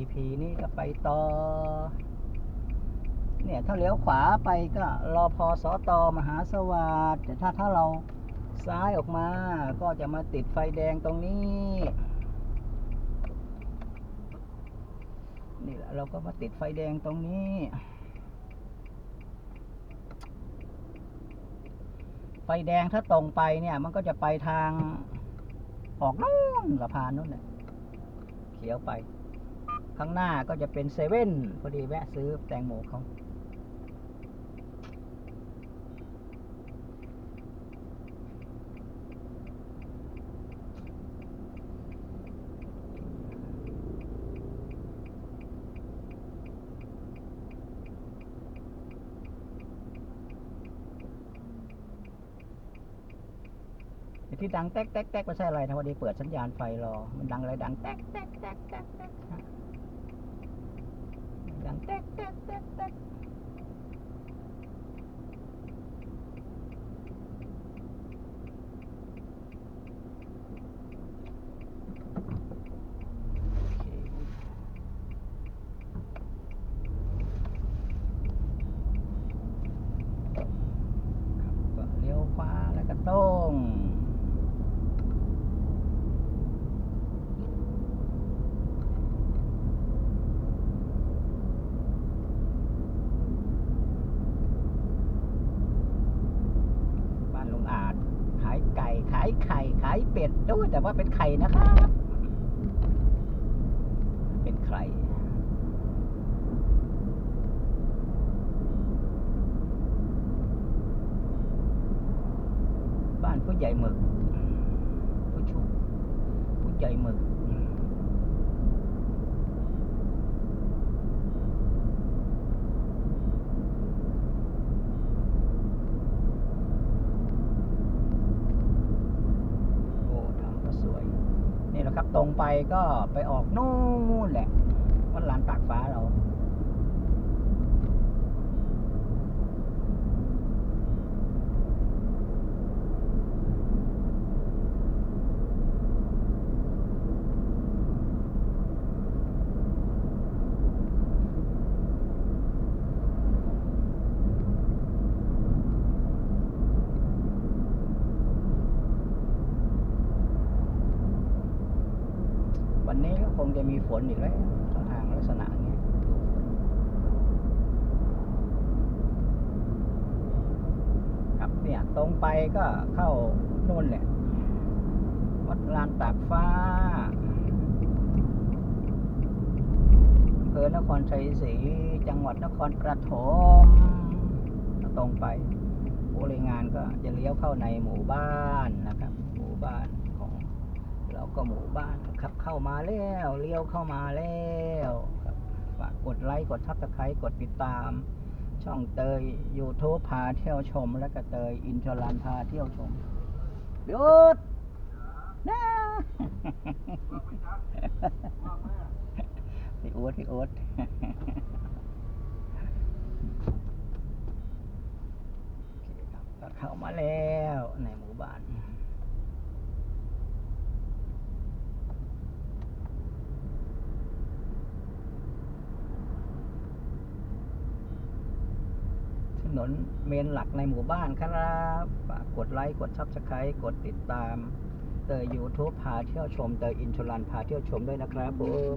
EP นี้ก็ไปต่อ เนี่ยถ้าเลี้ยวขวาไปก็รอพอสอตอมหาสวัสดิ์แต่ถ้าถ้าเราซ้ายออกมาก็จะมาติดไฟแดงตรงนี้ นี่แหละเราก็มาติดไฟแดงตรงนี้ ไฟแดงถ้าตรงไปเนี่ยมันก็จะไปทางออกนู่นสะพานนู่นน่ะเขียวไป ข้างหน้าก็จะเป็นเซเว่นพอดีแวะซื้อแตงโมเขาที่ดังแต๊กแต๊กแต๊กไม่ใช่อะไรนะพอดีเปิดสัญญาณไฟรอ มันดังอะไรดังแต๊กแต๊กแต๊กแต๊ก ดังแต๊กแต๊กแต๊กแต๊กโอเคครับก็เลี้ยวขวาแล้วก็ตรง บ้านลุงอาจขาย ไก่ ขายไข่ ขายเป็ดด้วยแต่ว่าเป็นไข่นะครับ เป็นไข่บ้านผู้ใหญ่หมึก ผู้ชูผู้ใหญ่หมึก โอ้ทางก็สวย นะครับ ตรงไปก็ไปออกนู่นแหละวัดลานตากฟ้าเรา วันนี้ก็คงจะมีฝนอีกแล้วทางลักษณะอย่างเงี้ยครับเนี่ยตรงไปก็เข้านู่นแหละวัดลานตากฟ้าอำเภอนครชัยศรีจังหวัดนครปฐมตรงไปผู้บริงานก็จะเลี้ยวเข้าในหมู่บ้านนะครับ หมู่บ้าน เราก็หมู่บ้านขับเข้ามาแล้วเลี้ยวเข้ามาแล้วครับฝากกดไลค์กดทับตะไคร้กดติดตาม ช่องเตย YouTube พาเที่ยวชม และก็เตยอินทรันพาเที่ยวชมหยุดนะพี่โอ๊ตพี่โอ๊ตเข้ามาแล้วในหมู่บ้าน ถ นนเมนหลักในหมู่บ้านครับฝากกดไลค์กดซับสไครต์กดติดตาม เตย YouTube พาเที่ยวชม เตยอินชลันพาเที่ยวชมด้วยนะครับผม